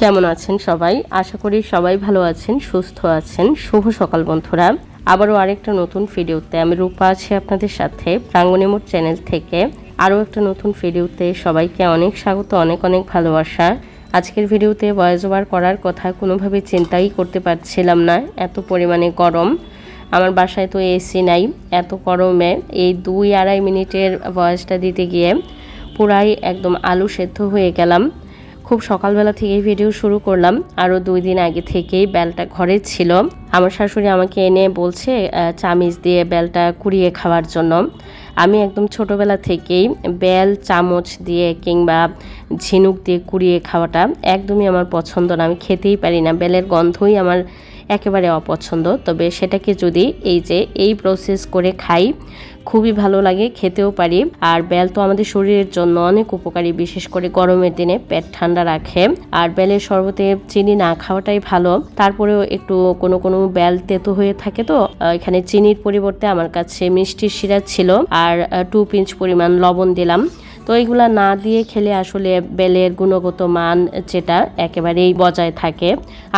কেমন আছেন সবাই? আশা করি সবাই ভালো আছেন, সুস্থ আছেন। শুভ সকাল বন্ধুরা। আবারও আরেকটা নতুন ভিডিওতে আমি রূপা আছি আপনাদের সাথে প্রাঙ্গণী মোট চ্যানেল থেকে। আরও একটা নতুন ভিডিওতে সবাইকে অনেক স্বাগত, অনেক অনেক ভালোবাসা। আজকের ভিডিওতে ভয়েস ওভার করার কথা কোনোভাবে চিন্তাই করতে পারছিলাম না, এত পরিমাণে গরম। আমার বাসায় তো এসি নাই, এত গরমে এই দুই আড়াই মিনিটের ভয়েসটা দিতে গিয়ে পুরাই একদম আলু সেদ্ধ হয়ে গেলাম। খুব সকালবেলা থেকেই ভিডিও শুরু করলাম। আরও দুই দিন আগে থেকেই বেলটা ঘরে ছিল। আমার শাশুড়ি আমাকে এনে বলছে চামিচ দিয়ে বেলটা কুড়িয়ে খাওয়ার জন্য। আমি একদম ছোটোবেলা থেকেই বেল, চামচ দিয়ে কিংবা ঝিনুক দিয়ে কুড়িয়ে খাওয়াটা একদমই আমার পছন্দ না। আমি খেতেই পারি না। বেলের গন্ধই আমার একেবারে অপছন্দ। তবে সেটাকে যদি এই যে এই প্রসেস করে খাই, খুবই ভালো লাগে, খেতেও পারি। আর বেল তো আমাদের শরীরের জন্য অনেক উপকারী, বিশেষ করে গরমের দিনে পেট ঠান্ডা রাখে। আর বেলের শরবতে চিনি না খাওয়াটাই ভালো। তারপরেও একটু কোনো কোনো বেল তেতো হয়ে থাকে তো এখানে চিনির পরিবর্তে আমার কাছে মিষ্টির শিরা ছিল। আর টু পিঞ্চ পরিমাণ লবণ দিলাম। তো এইগুলা না দিয়ে খেলে আসলে বেলের গুণগত মান যেটা একেবারেই বজায় থাকে।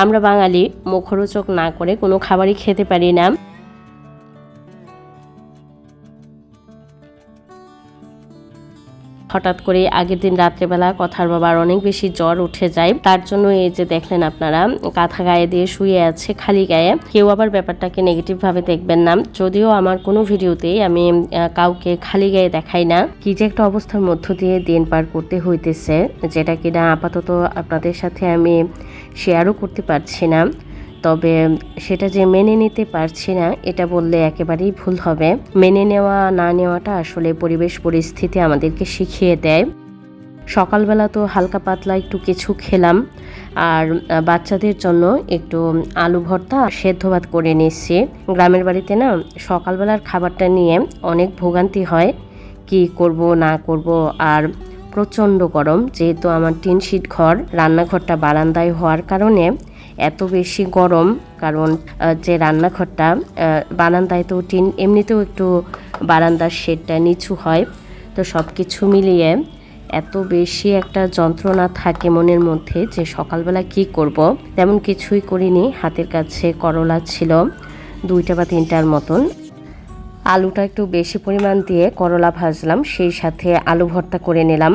আমরা বাঙালি মুখরোচক না করে কোনো খাবারই খেতে পারি না। হঠাৎ করে আগের দিন রাত্রেবেলা কথার বাবার অনেক বেশি জ্বর উঠে যায়। তার জন্য এই যে দেখলেন আপনারা, কাঁথা গায়ে দিয়ে শুয়ে আছে, খালি গায়ে। কেউ আবার ব্যাপারটাকে নেগেটিভ ভাবে দেখবেন না। যদিও আমার কোনো ভিডিওতেই আমি কাউকে খালি গায়ে দেখাই না। কি যে একটা অবস্থার মধ্য দিয়ে দিন পার করতে হইতেছে, যেটা কিনা আপাতত আপনাদের সাথে আমি শেয়ারও করতে পারছি না। তবে সেটা যে মেনে নিতে পারছি না, এটা বললে একেবারেই ভুল হবে। মেনে নেওয়া, না নেওয়াটা আসলে পরিবেশ পরিস্থিতি আমাদেরকে শিখিয়ে দেয়। সকালবেলা তো হালকা পাতলা একটু কিছু খেলাম, আর বাচ্চাদের জন্য একটু আলু ভর্তা সেদ্ধ ভাত করে নিচ্ছি গ্রামের বাড়িতে না সকালবেলার খাবারটা নিয়ে অনেক ভোগান্তি হয়, কি করব, না করব, আর প্রচণ্ড গরম। যেহেতু আমার টিন শিট ঘর, রান্নাঘরটা বারান্দায় হওয়ার কারণে এত বেশি গরম, কারণ যে রান্নাঘরটা বারান্দায় তো টিন, এমনিতেও একটু বারান্দার শেডটা নিচু হয়। তো সব কিছু মিলিয়ে এত বেশি একটা যন্ত্রণা থাকে মনের মধ্যে যে সকালবেলা কি করব। তেমন কিছুই করিনি, হাতের কাছে করলা ছিল দুইটা বা তিনটার মতন। আলুটা একটু বেশি পরিমাণ দিয়ে করলা ভাজলাম, সেই সাথে আলু ভর্তা করে নিলাম।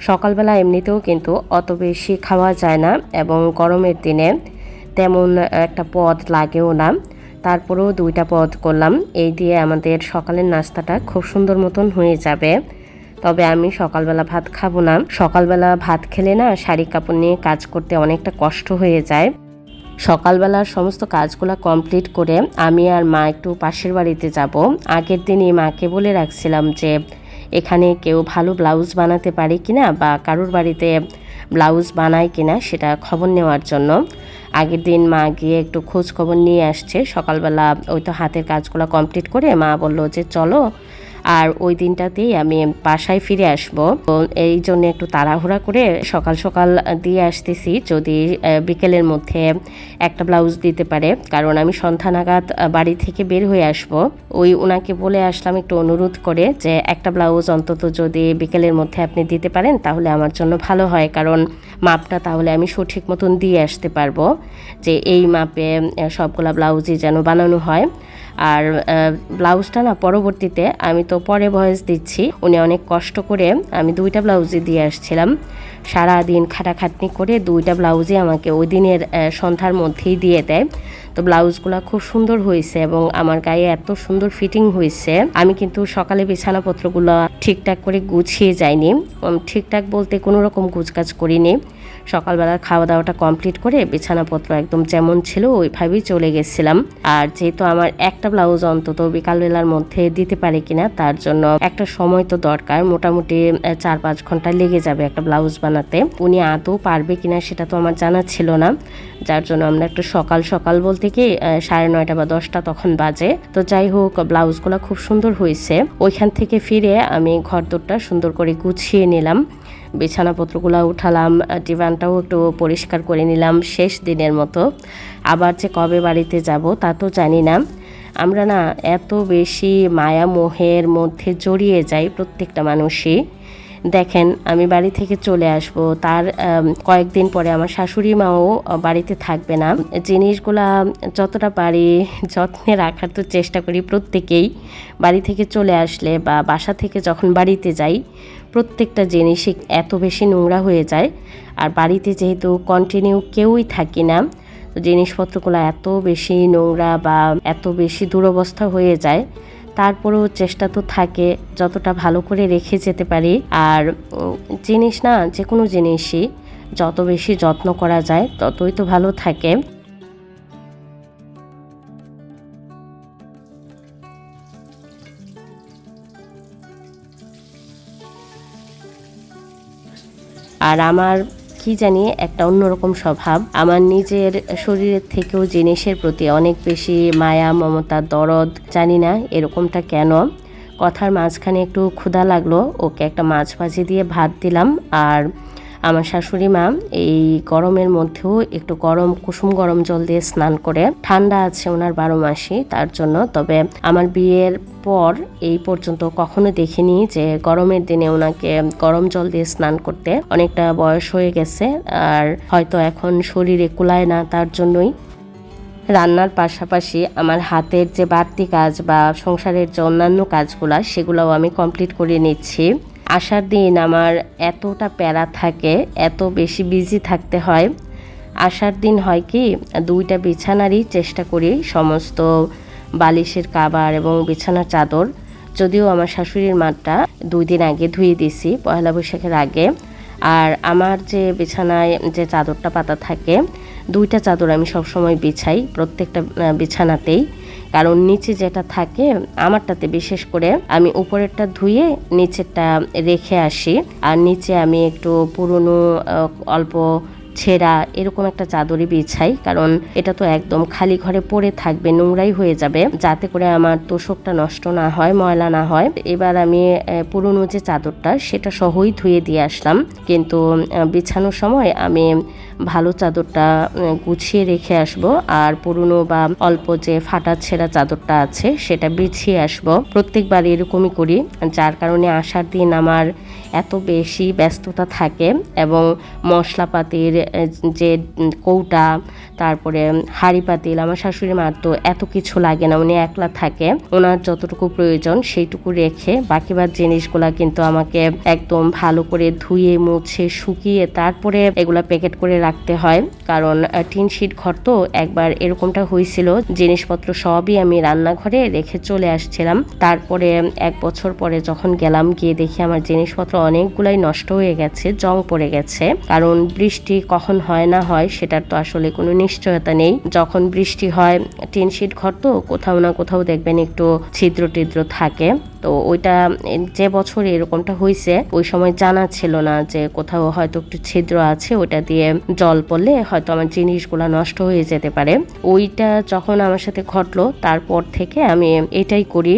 সকালবেলা এমনিতেও কিন্তু অত বেশি খাওয়া যায় না এবং গরমের দিনে তেমন একটা পদ লাগেও না। তারপরেও দুইটা পদ করলাম। এই দিয়ে আমাদের সকালের নাস্তাটা খুব সুন্দর মতন হয়ে যাবে। তবে আমি সকালবেলা ভাত খাব না। সকালবেলা ভাত খেলে না শাড়ি কাপড় নিয়ে কাজ করতে অনেকটা কষ্ট হয়ে যায়। সকালবেলার সমস্ত কাজগুলো কমপ্লিট করে আমি আর মা একটু পাশের বাড়িতে যাব। আগের দিনই মাকে বলে রাখছিলাম যে এখানে কেউ ভালো ব্লাউজ বানাতে পারে কিনা বা কারোর বাড়িতে ব্লাউজ বানায় কিনা সেটা খবর নেওয়ার জন্য। আগের দিন মা গিয়ে একটু খোঁজ খবর নিয়ে আসছে। সকালবেলা ওই তো হাতের কাজগুলো কমপ্লিট করে মা বলল যে, চলো আর ওই দিনটাতেই আমি বাসায় ফিরে আসব। এই জন্য একটু তাড়াহুড়া করে সকাল সকাল দিয়ে আসতেছি। যদি বিকেলের মধ্যে একটা ব্লাউজ দিতে পারে, কারণ আমি সন্ধ্যা নাগাদ বাড়ি থেকে বের হয়ে আসব। ওই ওনাকে বলে আসলাম একটু অনুরোধ করে যে, একটা ব্লাউজ অন্তত যদি বিকেলের মধ্যে আপনি দিতে পারেন, তাহলে আমার জন্য ভালো হয়। কারণ মাপটা তাহলে আমি সঠিক মতন দিয়ে আসতে পারব যে, এই মাপে সবগুলা ব্লাউজই যেন বানানো হয়। আর ব্লাউজটা না পরবর্তীতে আমি তো পরে ভয়েস দিচ্ছি। উনি অনেক কষ্ট করে আমি দুইটা ব্লাউজই দিয়ে আসছিলাম। সারা দিন খাটাখাটনি করে দুইটা ব্লাউজই আমাকে ওই দিনের সন্ধ্যার মধ্যেই দিয়ে দেয়। তো ব্লাউজগুলো খুব সুন্দর হয়েছে এবং আমার গায়ে এত সুন্দর ফিটিং হয়েছে। আমি কিন্তু সকালে বিছানাপত্রগুলো ঠিকঠাক করে গুছিয়ে যাইনি। ঠিকঠাক বলতে কোনো রকম গুছকাজ করিনি। সকালবেলা খাওয়া দাওয়াটা কমপ্লিট করে বিছানাপত্র একদম যেমন ছিল ওইভাবেই চলে গেছিলাম। আর যেহেতু আমার একটা ব্লাউজ অন্তত বিকালবেলার মধ্যে দিতে পারে কিনা তার জন্য একটা সময় তো দরকার। মোটামুটি চার পাঁচ ঘণ্টা লেগে যাবে একটা ব্লাউজ বানাতে। উনি আদৌ পারবে কিনা সেটা তো আমার জানা ছিল না। যার জন্য আমরা একটু সকাল সকাল বলতে কি সাড়ে নয়টা বা দশটা তখন বাজে। তো যাই হোক, ব্লাউজগুলো খুব সুন্দর হয়েছে। ওইখান থেকে ফিরে আমি ঘর দোরটা সুন্দর করে গুছিয়ে নিলাম। বিছানাপত্রগুলো উঠালাম, ডিভানটাও একটু পরিষ্কার করে নিলাম শেষ দিনের মতো। আবার যে কবে বাড়িতে যাব তা তো জানি না। আমরা না এত বেশি মায়া মোহের মধ্যে জড়িয়ে যাই প্রত্যেকটা মানুষই। দেখেন, আমি বাড়ি থেকে চলে আসব। তার কয়েকদিন পরে আমার শাশুড়ি মাও বাড়িতে থাকবে না। জিনিসগুলা যতটা পারি যত্নে রাখার তো চেষ্টা করি প্রত্যেকেই। বাড়ি থেকে চলে আসলে বা বাসা থেকে যখন বাড়িতে যাই, প্রত্যেকটা জিনিসই এত বেশি নোংরা হয়ে যায়। আর বাড়িতে যেহেতু কন্টিনিউ কেউই থাকি না জিনিসপত্রগুলো এত বেশি নোংরা বা এত বেশি দুরবস্থা হয়ে যায় তারপরেও চেষ্টা তো থাকে যতটা ভালো করে রেখে যেতে পারি। আর জিনিস না যে কোনো জিনিসই যত বেশি যত্ন করা যায় ততই তো ভালো থাকে। আর আমার কি জানি একটা অন্যরকম স্বভাব। আমার নিজের শরীরের থেকেও জিনিসের প্রতি অনেক বেশি মায়া, মমতা, দরদ জানি না এরকমটা কেন। কথার মাঝখানে একটু ক্ষুধা লাগল, ওকে একটা মাছ ভাজি দিয়ে ভাত দিলাম। আর আমার শাশুড়ি মা এই গরমের মধ্যেও একটু গরম, কুসুম গরম জল দিয়ে স্নান করে। ঠান্ডা আছে ওনার বারো মাসই, তার জন্য। তবে আমার বিয়ের পর এই পর্যন্ত কখনো দেখিনি যে গরমের দিনে ওনাকে গরম জল দিয়ে স্নান করতে অনেকটা বয়স হয়ে গেছে আর হয়তো এখন শরীরে কুলায় না তার জন্যই। রান্নার পাশাপাশি আমার হাতের যে বাড়তি কাজ বা সংসারের যে অন্যান্য কাজগুলো সেগুলোও আমি কমপ্লিট করে নিচ্ছি। আসার দিন আমার এতটা প্যারা থাকে, এত বেশি বিজি থাকতে হয়। আসার দিন হয় কি, দুইটা বিছানারই চেষ্টা করি সমস্ত বালিশের কাবার এবং বিছানার চাদর। যদিও আমার শাশুড়ির মাঠটা দুই দিন আগে ধুয়ে দিছি পয়লা বৈশাখের আগে। আর আমার যে বিছানায় যে চাদরটা পাতা থাকে, দুইটা চাদর আমি সবসময় বিছাই, প্রত্যেকটা বিছানাতেই। কারণ নিচে যেটা থাকে, আমারটাতে বিশেষ করে আমি উপরেরটা ধুয়ে নিচেরটা রেখে আসি। আর নিচে আমি একটু পুরনো অল্প ছেঁড়া, এরকম একটা চাদরই বিছাই, কারণ এটা তো একদম খালি ঘরে পড়ে থাকবে, নোংরাই হয়ে যাবে। যাতে করে আমার তোষকটা নষ্ট না হয়, ময়লা না হয়। এবার আমি পুরনো যে চাদরটা, সেটা সহই ধুয়ে দিয়ে আসলাম। কিন্তু বিছানোর সময় আমি ভালো চাদরটা গুছিয়ে রেখে আসব। আর পুরনো বা অল্প যে ফাটা ছেঁড়া চাদরটা আছে, সেটা বিছিয়ে আসব। প্রত্যেকবার এরকমই করি, যার কারণে আসার দিন আমার এত বেশি ব্যস্ততা থাকে এবং মশলাপাতির যে কৌটা তারপরে, হাঁড়ি পাতিল, আমার শাশুড়ি মার তো এত কিছু লাগে না, উনি একলা থাকে, ওনার যতটুকু প্রয়োজন সেইটুকু রেখে বাকিবার জিনিসগুলা কিন্তু আমাকে একদম ভালো করে ধুয়ে, মুছে, শুকিয়ে তারপরে এগুলা প্যাকেট করে রাখতে হয়। কারণ টিন শিট ঘর তো একবার এরকমটা হয়েছিল জিনিসপত্র সবই আমি রান্নাঘরে রেখে চলে আসছিলাম। তারপরে এক বছর পরে যখন গেলাম, গিয়ে দেখি আমার জিনিসপত্র অনেকগুলাই নষ্ট হয়ে গেছে, জং পড়ে গেছে। কারণ বৃষ্টি কখন হয় না হয়, সেটার তো আসলে কোনো নিশ্চয়তা নেই। যখন বৃষ্টি হয়, টিন শিট ঘর তো কোথাও না কোথাও দেখবেন একটু ছিদ্র টিদ্র থাকে। তো ওইটা, যে বছর এরকমটা হয়েছে ওই সময় জানা ছিল না যে কোথাও হয়তো একটু ছিদ্র আছে, ওইটা দিয়ে জল পড়লে হয়তো আমার জিনিসগুলো নষ্ট হয়ে যেতে পারে। ওইটা যখন আমার সাথে ঘটলো, তারপর থেকে আমি এটাই করি।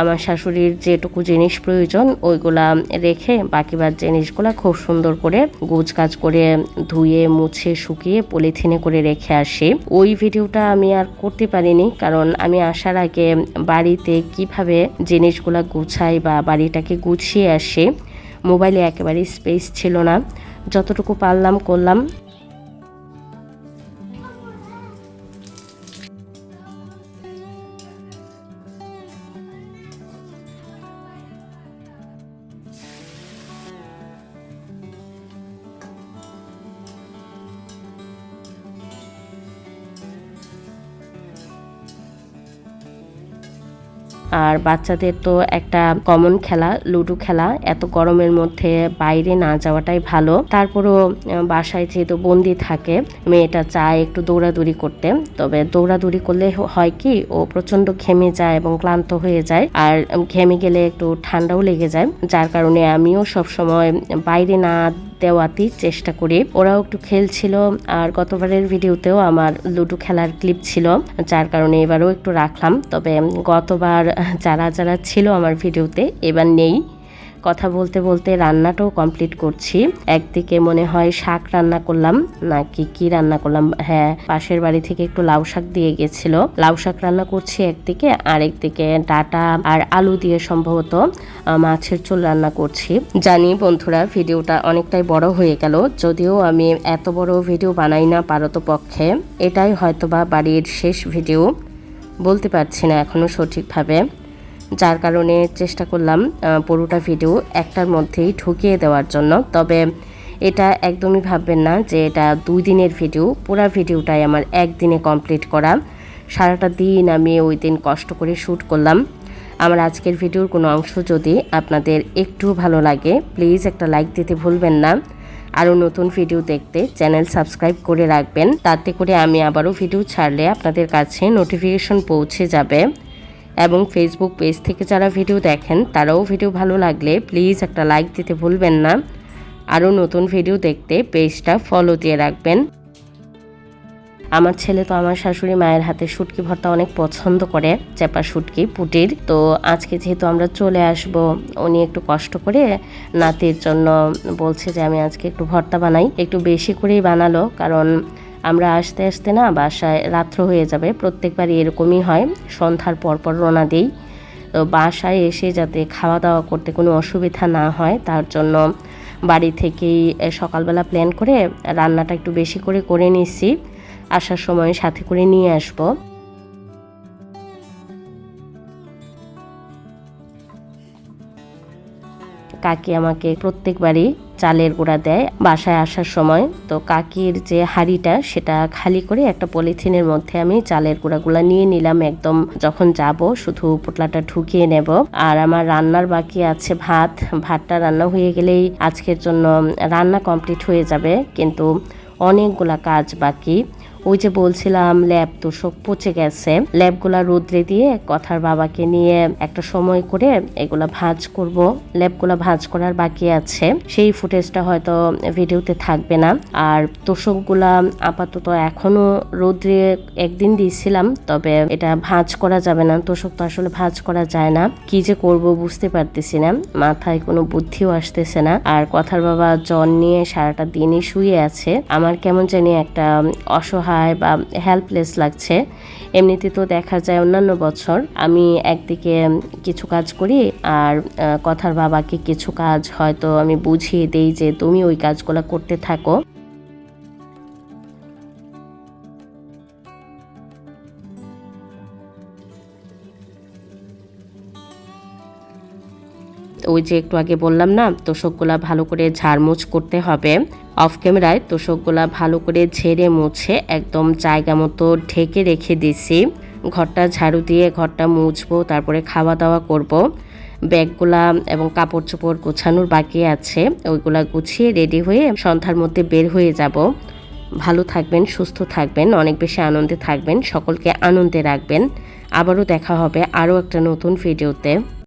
আমার শাশুড়ির যেটুকু জিনিস প্রয়োজন, ওইগুলা রেখে বাকিবার জিনিসগুলা খুব সুন্দর করে গোছ কাজ করে ধুয়ে, মুছে, শুকিয়ে, পলিথিনে করে রেখে আসি। ওই ভিডিওটা আমি আর করতে পারিনি, কারণ আমি আসার আগে বাড়িতে কীভাবে জিনিসগুলা গুছাই বা বাড়িটাকে গুছিয়ে আসি, মোবাইলে একেবারে স্পেস ছিল না। যতটুকু পারলাম করলাম। আর বাচ্চাদের তো একটা কমন খেলা লুডো খেলা। এত গরমের মধ্যে বাইরে না যাওয়াটাই ভালো। তারপরও বাসায় যেহেতু বন্দি থাকে, মেয়েটা চায় একটু দৌড়াদৌড়ি করতে। তবে দৌড়াদৌড়ি করলে হয় কি, ও প্রচণ্ড ঘেমে যায় এবং ক্লান্ত হয়ে যায়। আর ঘেমে গেলে একটু ঠান্ডাও লেগে যায়। যার কারণে আমিও সবসময় বাইরে না দেওয়াতেই চেষ্টা করি। ওরাও একটু খেলছিল। আর গতবারের ভিডিওতেও আমার লুডো খেলার ক্লিপ ছিল। যার কারণে এবারও একটু রাখলাম। তবে গতবার যারা যারা ছিল আমার ভিডিওতে, এবার নেই। কথা বলতে বলতে রান্নাটাও কমপ্লিট করছি। একদিকে মনে হয় শাক রান্না করলাম, নাকি কি রান্না করলাম? হ্যাঁ পাশের বাড়ি থেকে একটু লাউ শাক দিয়ে গেছিল। লাউ শাক রান্না করছি একদিকে আর একদিকে ডাটা আর আলু দিয়ে সম্ভবত মাছের ঝোল রান্না করছি। জানি বন্ধুরা, ভিডিওটা অনেকটাই বড় হয়ে গেল। যদিও আমি এত বড় ভিডিও বানাই না পারত পক্ষে এটাই হয়তোবা বাড়ির শেষ ভিডিও। বলতে পারছি না এখনও সঠিকভাবে। যার কারণে চেষ্টা করলাম পুরোটা ভিডিও একটার মধ্যেই ঢুকিয়ে দেওয়ার জন্য। তবে এটা একদমই ভাববেন না যে এটা দুই দিনের ভিডিও পুরো ভিডিওটাই আমার একদিনে কমপ্লিট করা। সারাটা দিন আমি ওই দিন কষ্ট করে শ্যুট করলাম। আমার আজকের ভিডিওর কোনো অংশ যদি আপনাদের একটু ভালো লাগে প্লিজ একটা লাইক দিতে ভুলবেন না। আরও নতুন ভিডিও দেখতে চ্যানেল সাবস্ক্রাইব করে রাখবেন। তাতে করে আমি আবারও ভিডিও ছাড়লে আপনাদের কাছে নোটিফিকেশন পৌঁছে যাবে। এবং ফেসবুক পেজ থেকে যারা ভিডিও দেখেন, তারাও ভিডিও ভালো লাগলে প্লিজ একটা লাইক দিতে ভুলবেন না। আরও নতুন ভিডিও দেখতে পেজটা ফলো দিয়ে রাখবেন। আমার ছেলে তো আমার শাশুড়ি মায়ের হাতে শুটকি ভর্তা অনেক পছন্দ করে, চেপা শুটকি, পুটির। তো আজকে যেহেতু আমরা চলে আসব, উনি একটু কষ্ট করে নাতির জন্য বলছে যে আমি আজকে একটু ভর্তা বানাই। একটু বেশি করেই বানালো, কারণ আমরা আসতে আসতে না বাসায় রাত্র হয়ে যাবে, প্রত্যেকবারই এরকমই হয়। সন্ধ্যার পরপর রোনা দিই। তো বাসায় এসে যাতে খাওয়া দাওয়া করতে কোনো অসুবিধা না হয়, তার জন্য বাড়ি থেকেই সকালবেলা প্ল্যান করে রান্নাটা একটু বেশি করে করে নিচ্ছি আসার সময় সাথে করে নিয়ে আসব। কাকি আমাকে প্রত্যেকবারই চালের গুঁড়া দেয় বাসায় আসার সময়। তো কাকির যে হাঁড়িটা, সেটা খালি করে একটা পলিথিনের মধ্যে আমি চালের গুঁড়াগুলো নিয়ে নিলাম একদম যখন যাব, শুধু পোটলাটা ঢুকিয়ে নেব। আর আমার রান্নার বাকি আছে ভাত। ভাতটা রান্না হয়ে গেলেই আজকের জন্য রান্না কমপ্লিট হয়ে যাবে। কিন্তু অনেকগুলা কাজ বাকি। ওই যে বলছিলাম, ল্যাব তো সব পচে গেছে। ল্যাবগুলা রোদ্রে দিয়ে কথার বাবাকে নিয়ে একটা সময় করে এগুলা ভাজ করব। ল্যাবগুলা ভাজ করার বাকি আছে। সেই ফুটেজটা হয়তো ভিডিওতে থাকবে না। আর তোষকগুলা আপাতত এখনও রোদ্রে একদিন দিয়েছিলাম, তবে এটা ভাজ করা যাবে না। তোষক তো আসলে ভাজ করা যায় না। কি যে করব বুঝতে পারতেছি না। মাথায় কোনো বুদ্ধিও আসতেছে না। আর কথার বাবা জ্বর নিয়ে সারাটা দিনই শুয়ে আছে। আমার কেমন জানি একটা অসহায় বা হেল্পলেস লাগছে। এমনিতে তো দেখা যায় অন্যান্য বছর আমি একদিকে কিছু কাজ করি আর কথার বাবাকে কিছু কাজ হয়তো আমি বুঝিয়ে দেই যে তুমি ওই কাজগুলো করতে থাকো। ওই যে একটু আগে বললাম না, তোষকগুলা ভালো করে ঝাড়মুছ করতে হবে। অফ ক্যামেরায় তোষকগুলা ভালো করে ঝেড়ে মুছে একদম জায়গা মতো ঢেকে রেখে দিছি। ঘরটা ঝাড়ু দিয়ে ঘরটা মুছবো, তারপরে খাওয়া দাওয়া করব। ব্যাগগুলা এবং কাপড় চোপড় গোছানোর বাকি আছে, ওইগুলা গুছিয়ে রেডি হয়ে সন্ধ্যার মধ্যে বের হয়ে যাব। ভালো থাকবেন, সুস্থ থাকবেন, অনেক বেশি আনন্দে থাকবেন, সকলকে আনন্দে রাখবেন। আবারও দেখা হবে আরও একটা নতুন ভিডিওতে